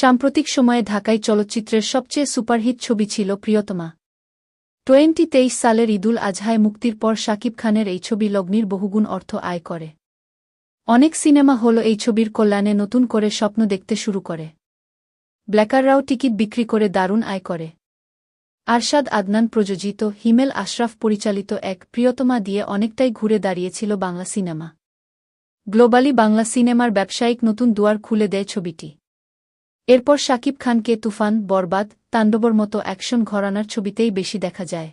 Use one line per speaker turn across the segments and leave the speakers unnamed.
সাম্প্রতিক সময়ে ঢাকাই চলচ্চিত্রের সবচেয়ে সুপারহিট ছবি ছিল প্রিয়তমা। টোয়েন্টি তেইশ সালের ঈদুল আজহায় মুক্তির পর শাকিব খানের এই ছবি লগ্নির বহুগুণ অর্থ আয় করে। অনেক সিনেমা হল এই ছবির কল্যাণে নতুন করে স্বপ্ন দেখতে শুরু করে। ব্ল্যাকাররাও টিকিট বিক্রি করে দারুণ আয় করে। আরশাদ আদনান প্রযোজিত হিমেল আশরাফ পরিচালিত এক প্রিয়তমা দিয়ে অনেকটাই ঘুরে দাঁড়িয়েছিল বাংলা সিনেমা। গ্লোবালি বাংলা সিনেমার ব্যবসায়িক নতুন দুয়ার খুলে দেয় ছবিটি। এরপর শাকিব খানকে তুফান, বরবাদ, তাণ্ডবর মতো অ্যাকশন ঘরানার ছবিতেই বেশি দেখা যায়।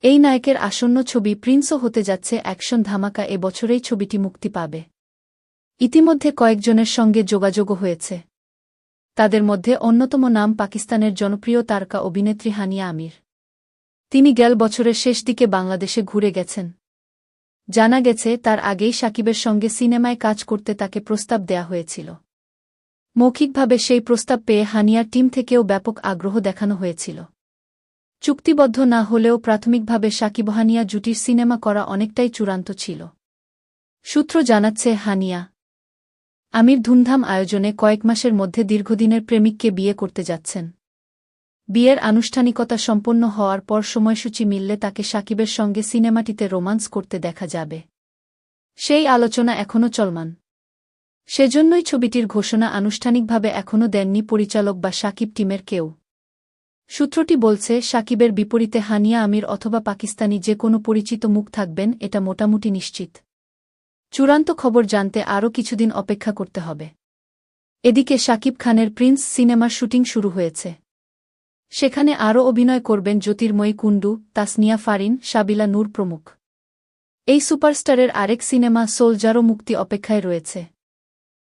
এই নায়কের আসন্ন ছবি প্রিন্সও হতে যাচ্ছে অ্যাকশন ধামাকা এ বছরেই ছবিটি মুক্তি পাবে। ইতিমধ্যে কয়েকজনের সঙ্গে যোগাযোগও হয়েছে। তাদের মধ্যে অন্যতম নাম পাকিস্তানের জনপ্রিয় তারকা অভিনেত্রী হানিয়া আমির। তিনি গেল বছরের শেষ দিকে বাংলাদেশে ঘুরে গেছেন। জানা গেছে, তার আগেই সাকিবের সঙ্গে সিনেমায় কাজ করতে তাকে প্রস্তাব দেয়া হয়েছিল। মৌখিকভাবে সেই প্রস্তাব পেয়ে হানিয়ার টিম থেকেও ব্যাপক আগ্রহ দেখানো হয়েছিল। চুক্তিবদ্ধ না হলেও প্রাথমিকভাবে সাকিব হানিয়া জুটির সিনেমা করা অনেকটাই চূড়ান্ত ছিল। সূত্র জানাচ্ছে, হানিয়া আমির ধুমধাম আয়োজনে কয়েক মাসের মধ্যে দীর্ঘদিনের প্রেমিককে বিয়ে করতে যাচ্ছেন। বিয়ের আনুষ্ঠানিকতা সম্পন্ন হওয়ার পর সময়সূচি মিললে তাকে সাকিবের সঙ্গে সিনেমাটিতে রোমান্স করতে দেখা যাবে। সেই আলোচনা এখনও চলমান। সেজন্যই ছবিটির ঘোষণা আনুষ্ঠানিকভাবে এখনও দেননি পরিচালক বা সাকিব টিমের কেউ। সূত্রটি বলছে, সাকিবের বিপরীতে হানিয়া আমির অথবা পাকিস্তানি যে কোনো পরিচিত মুখ থাকবেন, এটা মোটামুটি নিশ্চিত। চূড়ান্ত খবর জানতে আরও কিছুদিন অপেক্ষা করতে হবে। এদিকে শাকিব খানের প্রিন্স সিনেমার শুটিং শুরু হয়েছে। সেখানে আরও অভিনয় করবেন জ্যোতির্ময়ী কুণ্ডু, তাসনিয়া ফারিন, সাবিলা নূর প্রমুখ। এই সুপারস্টারের আরেক সিনেমা সোলজারও মুক্তি অপেক্ষায় রয়েছে।